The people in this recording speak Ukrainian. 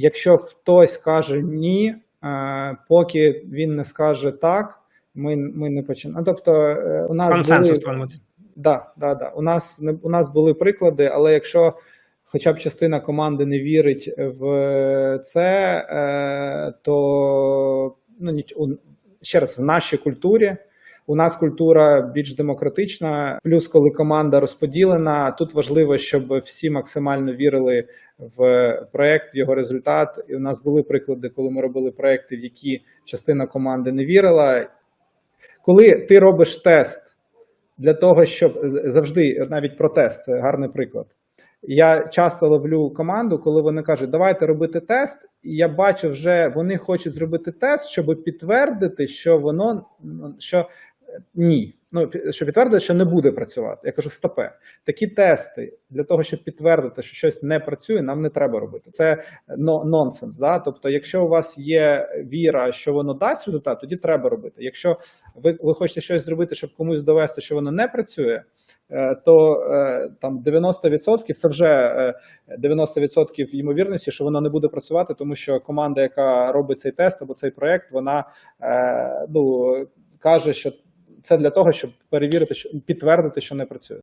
якщо хтось каже ні, е, поки він не скаже так, ми, ми не починаємо. Тобто, е, у нас Консенсус були, да, да, да. У нас не- у нас були приклади, але якщо хоча б частина команди не вірить в це, е, то ну ніч ще раз в нашій культурі. У нас культура більш демократична. Плюс, коли команда розподілена, тут важливо, щоб всі максимально вірили в проект, в його результат. І у нас були приклади, коли ми робили проекти, в які частина команди не вірила. Коли ти робиш тест для того, щоб завжди, навіть про тест, це гарний приклад. Я часто ловлю команду, коли вони кажуть, давайте робити тест, і я бачу, вже вони хочуть зробити тест, щоб підтвердити, що воно що ні. Ну, що підтвердити, що не буде працювати. Я кажу, стопе. Такі тести для того, щоб підтвердити, що щось не працює, нам не треба робити. Це нонсенс. Да? Тобто, якщо у вас є віра, що воно дасть результат, тоді треба робити. Якщо ви, ви хочете щось зробити, щоб комусь довести, що воно не працює, е, то е, там 90% це вже е, 90% ймовірності, що воно не буде працювати, тому що команда, яка робить цей тест або цей проект, вона е, ну каже, що це для того, щоб перевірити, що підтвердити, що не працює.